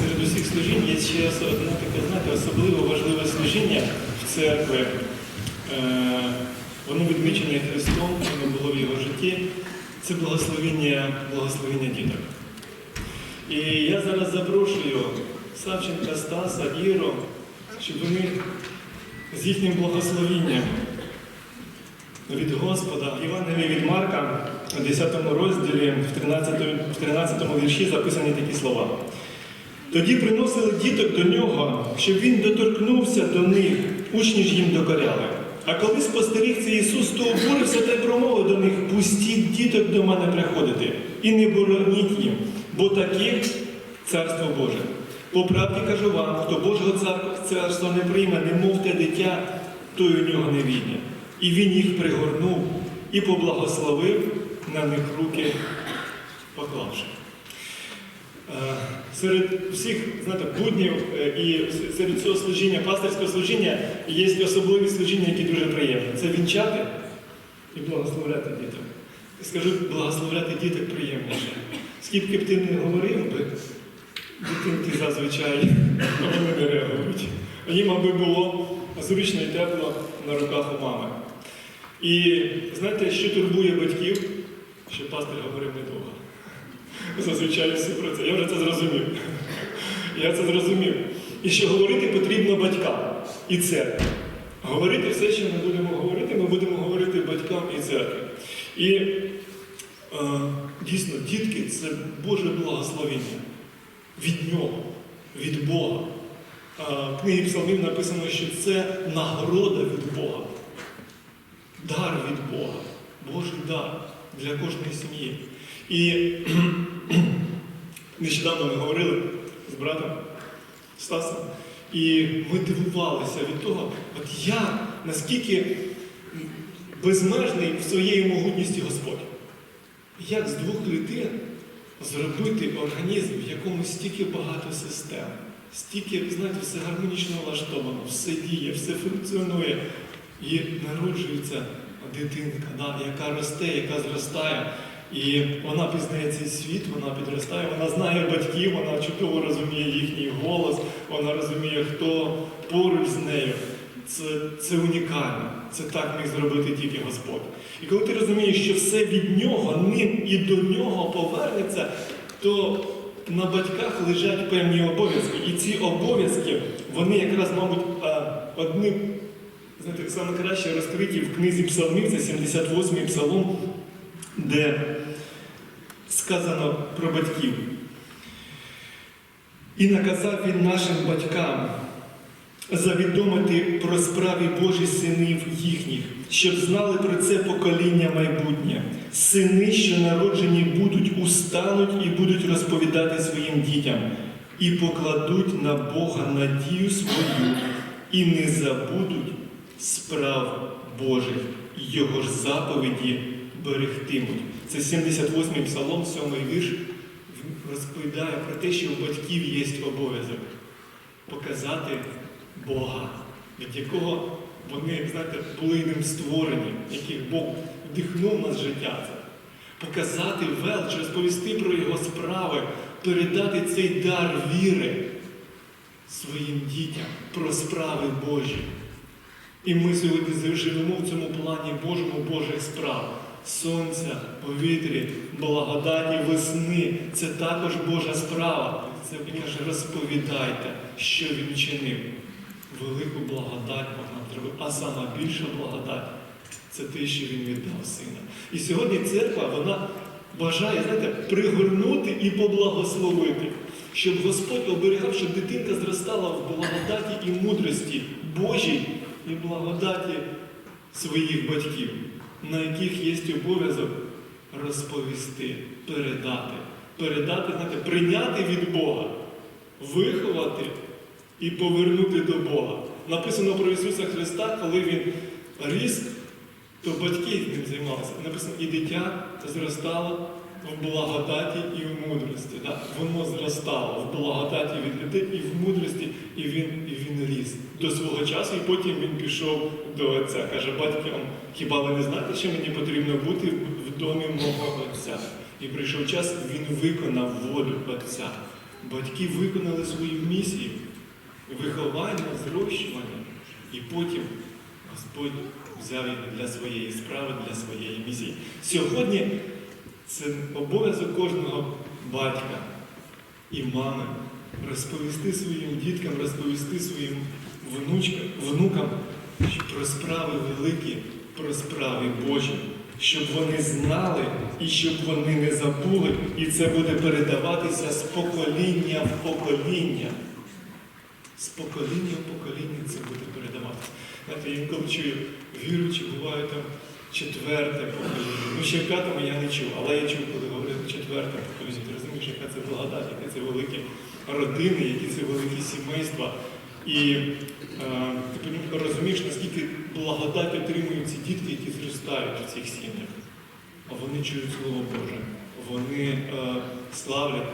серед усіх служінь є ще одне таке, знаєте, особливо важливе служіння в церкві. Е, Воно відмічене Христом, воно було в його житті. Це благословення, благословення діток. І я зараз запрошую Савченка, Стаса, Іру, щоб вони з їхнім благословенням від Господа, Євангелія від Марка, в 10 розділі, в 13, в 13 вірші записані такі слова. Тоді приносили діток до нього, щоб він доторкнувся до них, учні ж їм докоряли. А коли спостеріг це Ісус, то обурився та й промовив до них, пустіть діток до мене приходити, і не бороніть їм, бо таке царство Боже. По правді кажу вам, хто Божого царства не прийме, не мов те дитя, той у нього не війне. І він їх пригорнув і поблагословив на них руки, поклавши. Е, Серед всіх знаєте, буднів е, і серед цього служіння, пастирського служіння, є особливі служіння, які дуже приємні. Це вінчати і благословляти діток. Скажу, благословляти діток приємніше. Скільки б ти не говорив би, дитинки зазвичай вони не реагують. Їм аби було зручно і тепло на руках у мами. І знаєте, що турбує батьків? Що пастир говорив недовго. Зазвичай всі про це. Я вже це зрозумів. Я це зрозумів. І що говорити потрібно батькам і церкві. Говорити все, що ми будемо говорити, ми будемо говорити батькам і церкві. І е, дійсно, дітки це Боже благословення від нього, від Бога. Е, В книгі Псалмів написано, що це нагорода від Бога, дар від Бога, Божий дар для кожної сім'ї. І нещодавно ми говорили з братом Стасом, і ми дивувалися від того, от як, наскільки безмежний в своєї могутності Господь. Як з двох клітин зробити організм, в якому стільки багато систем, стільки, знаєте, все гармонічно влаштовано, все діє, все функціонує. І народжується дитинка, да, яка росте, яка зростає. І вона пізнає цей світ, вона підростає, вона знає батьків, вона чудово розуміє їхній голос, вона розуміє, хто поруч з нею. Це, це унікально. Це так міг зробити тільки Господь. І коли ти розумієш, що все від нього, ним і до нього повернеться, то на батьках лежать певні обов'язки. І ці обов'язки, вони якраз, мабуть, а, одні, знаєте, саме краще розкриті в книзі Псалмів, це 78-й псалом, де сказано про батьків. І наказав він нашим батькам завідомити про справі Божі синів їхніх, щоб знали про це покоління майбутнє. Сини, що народжені будуть, устануть і будуть розповідати своїм дітям, і покладуть на Бога надію свою, і не забудуть справ Божих, і Його ж заповіді берегтимуть. Це 78-й псалом, 7-й вірш, розповідає про те, що у батьків є обов'язок показати Бога, від якого вони, знаєте, були ним створені, яких Бог вдихнув нас життя. Показати велич, розповісти про його справи, передати цей дар віри своїм дітям про справи Божі. І ми сьогодні живемо в цьому плані Божому Божих справ. Сонця, повітрі, благодаті, весни це також Божа справа. Це він каже, розповідайте, що він чинив. Велику благодать Бог нам зробив, а сама більша благодать це те, що він віддав сина. І сьогодні церква вона бажає, знаєте, пригорнути і поблагословити, щоб Господь оберігав, щоб дитинка зростала в благодаті і мудрості Божій і благодаті своїх батьків, на яких є обов'язок розповісти, передати. Передати, знаєте, прийняти від Бога, виховати і повернути до Бога. Написано про Ісуса Христа, коли Він ріс, то батьки ним займалися. Написано, і дитя зростало в благодаті і в мудрості. Да? Воно зростало в благодаті від людей і в мудрості, і він, і він ріс до свого часу, і потім він пішов до Отця. Каже, батькам, хіба ви не знаєте, що мені потрібно бути в домі мого Отця? І прийшов час, він виконав волю Отця. батьки виконали свою місію виховання, зрощування, і потім Господь взяв їх для своєї справи, для своєї місії. Сьогодні це обов'язок кожного батька і мами розповісти своїм діткам, розповісти своїм внучкам, внукам про справи великі, про справи Божі, щоб вони знали і щоб вони не забули, і це буде передаватися з покоління в покоління. З покоління в покоління це буде передаватися. Знаєте, інколи чую, віруючі буває там четверте покоління. Ну, ще в п'ятому я не чув, але я чув, коли говорили четверте покоління. Ти розумієш, яка це благодать, яка це великі родини, які це великі сімейства. І е, ти розумієш, наскільки благодать отримують ці дітки, які зростають у цих сім'ях. А вони чують Слово Боже, вони е, славлять,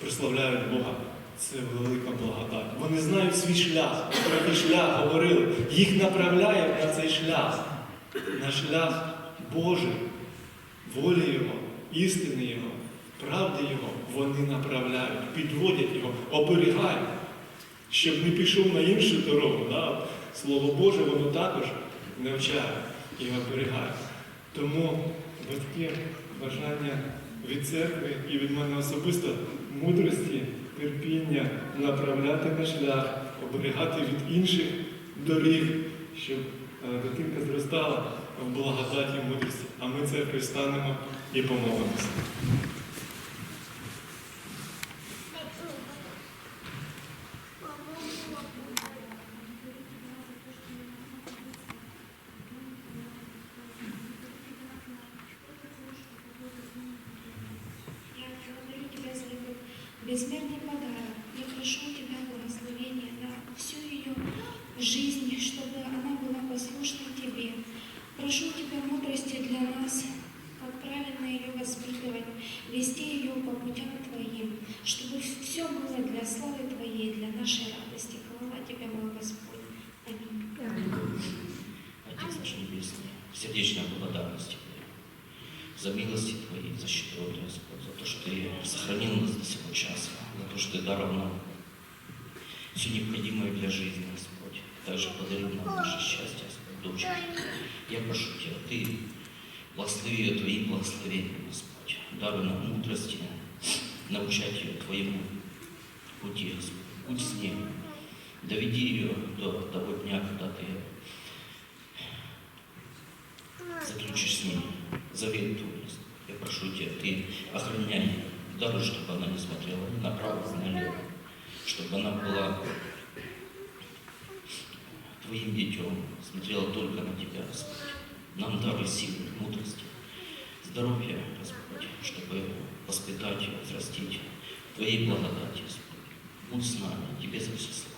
прославляють Бога. Це велика благодать. Вони знають свій шлях. Про який шлях говорили. Їх направляють на цей шлях, на шлях Божий, волі Його, істини Його, правди Його. Вони направляють, підводять його, оберігають, щоб не пішов на іншу дорогу. Да? Слово Боже, воно також навчає і оберігає. Тому батьки бажання від церкви і від мене особисто мудрості, терпіння, направляти на шлях, оберігати від інших доріг, щоб дитинка зростала в благодаті і мудрості. А ми церквою станемо і помолимося. Я Тебе, мой Господь. Аминь. Отец наш Небесный, сердечная благодарность Тебе за милости Твои, за щедроту, Господь, за то, что Ты сохранил нас до сего часа, за то, что Ты даровал нам все необходимое для жизни, Господь. Также подарил нам наше счастье, Господь, дочь. Я прошу Тебя, Ты благослови ее Твоим благословением, Господь. Даруй нам мудрости, научать ее Твоему пути, Господь. Будь с ней. Доведи ее до того дня, когда Ты заключишь с ней завет Твой. Я прошу Тебя, Ты охраняй ее, даруй, чтобы она не смотрела ни направо, ни налево, чтобы она была Твоим детем, смотрела только на Тебя, Господь. Нам даруй силы, мудрости, здоровья, Господь, чтобы воспитать ее, взрастить Твоей благодати, Господь. Будь с нами, Тебе за все слава.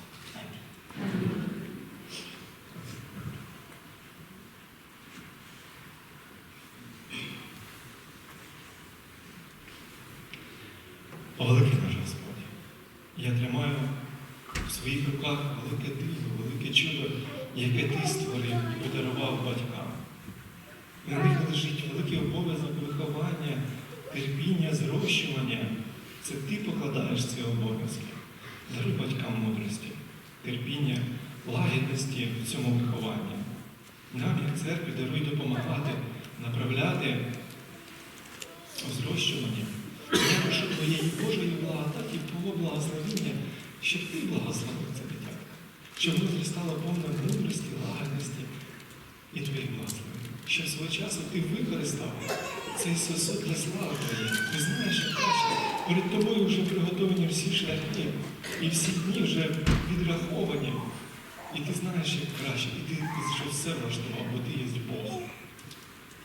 Великий наш Господь, я тримаю в своїх руках велике диво, велике чудо, яке ти створив і подарував батькам. На них лежить великий обов'язок виховання, терпіння, зрощування. Це ти покладаєш ці обов'язки. Даруй батькам мудрості, терпіння, лагідності в цьому вихованні. Нам, як церкві, даруй допомагати, направляти у зрощуванні. Я прошу твоєї Божої благодаті, Твого благословення, щоб ти благословив це дитя, щоб воно зростало повне мудрості, лагідності і твоїх благословень. Щоб свого часу ти використав цей сосуд для слави твоєї. Ти знаєш, як краще. Перед тобою вже приготовані всі шляхи, і всі дні вже відраховані. І ти знаєш, як краще, і ти, вже все влаштував, бо ти є Бог.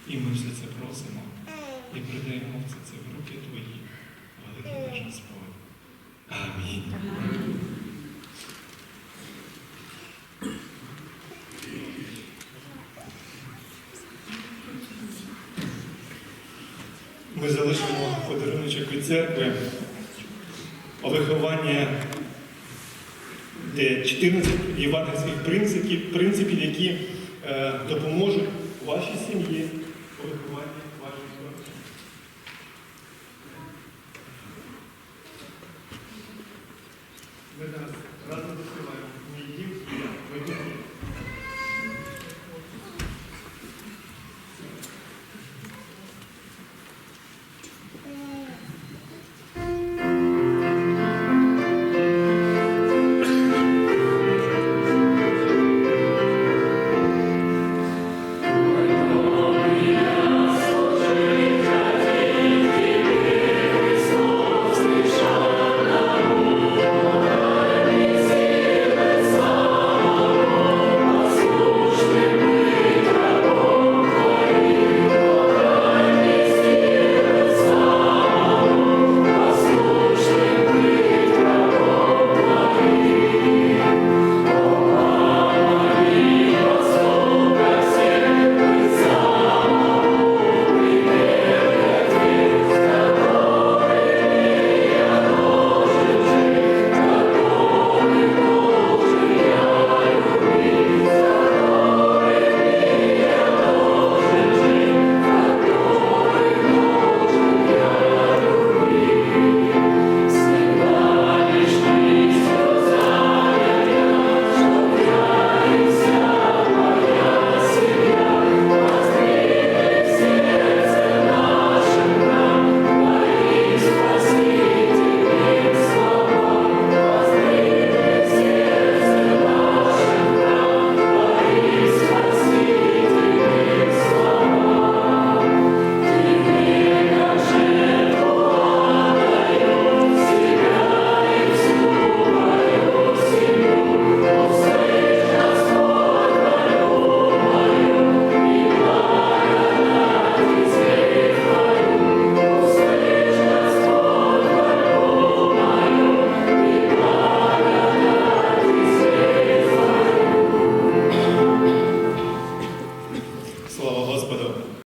І ми все це просимо і передаємо все це в руки Твої, великий наш Господь. Амінь. Ми залишимо подаруночок від церкви виховання, де 14 євангельських принципів, принципів які е, допоможуть вашій